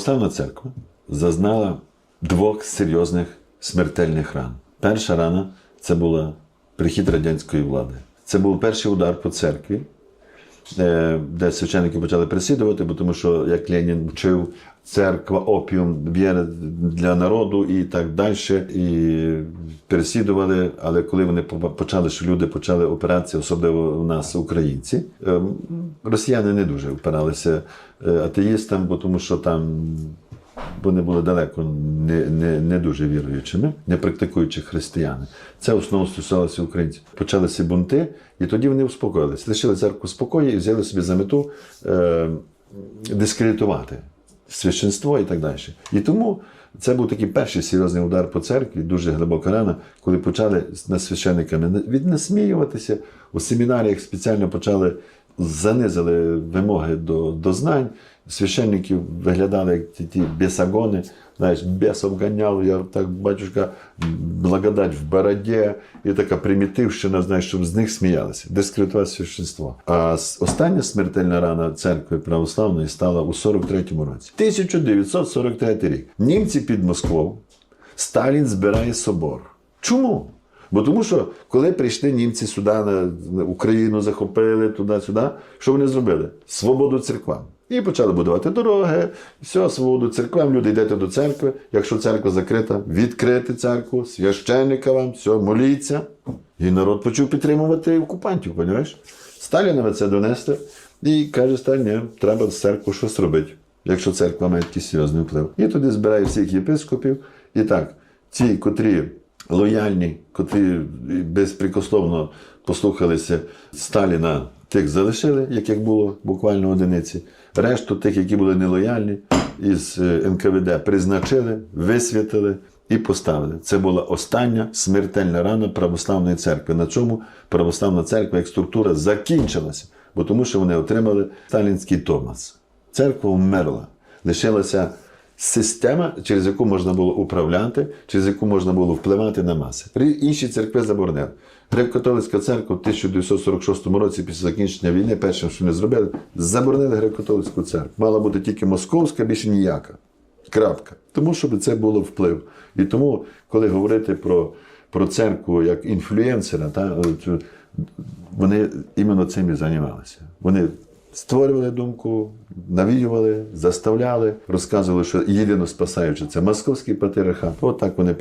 Православна церква зазнала двох серйозних смертельних ран. Перша рана це була прихід радянської влади. Це був перший удар по церкві, де священники почали переслідувати, бо тому що, як Ленін вчив, церква опіум б'є для народу і так далі. І переслідували. Але коли вони почали, що люди почали операції, особливо у нас, українці, е, росіяни не дуже опиралися е, атеїстам, бо тому що там вони були далеко не, не, не дуже віруючими, не практикуючи християни. Це в основному стосувалося українців. Почалися бунти, і тоді вони успокоїлися. Лишили церкву в спокої і взяли собі за мету е, дискредитувати священство і так далі. І тому це був такий перший серйозний удар по церкві, дуже глибока рана, коли почали над священниками віднасміюватися. У семінаріях спеціально почали занизили вимоги до, до знань. Священників виглядали як ті, ті бесагони, знаєш, бесов ганяв, я так, батюшка, благодать в бороді, і така примітивщина, знаєш, щоб з них сміялися, дискредитувати священство. А остання смертельна рана церкви православної стала у 43-му році. 1943 рік. Німці під Москвою, Сталін збирає собор. Чому? Бо тому що коли прийшли німці сюди на Україну, захопили туди-сюди, що вони зробили? Свободу церквам. І почали будувати дороги, все, свободу церквам, люди йдете до церкви. Якщо церква закрита, відкрити церкву, священника вам, все, моліться. І народ почав підтримувати окупантів, розумієш? Сталінове це донесли і каже, Сталін, ні, треба з церквою щось робити, якщо церква має такий серйозний вплив. І тоді збирає всіх єпископів. І так, ті, котрі лояльні, котрі безпрекословно послухалися Сталіна, тих залишили, як як було буквально одиниці. Решту тих, які були нелояльні, із е, НКВД призначили, висвятили і поставили. Це була остання смертельна рана православної церкви. На чому православна церква як структура закінчилася, бо тому що вони отримали сталінський Томас. Церква вмерла. Лишилася система, через яку можна було управляти, через яку можна було впливати на маси. Інші церкви заборонили. Греко-католицька церква в 1946 році, після закінчення війни, першим, що вони зробили, заборонили греко-католицьку церкву. Мала бути тільки московська, більше ніяка. Крапка. Тому, щоб це було вплив. І тому, коли говорити про, про церкву як інфлюенсера, та, вони іменно цим і займалися. Вони створювали думку, навіювали, заставляли, розказували, що єдино спасаючи це московський патріархат. Отак вони працюють.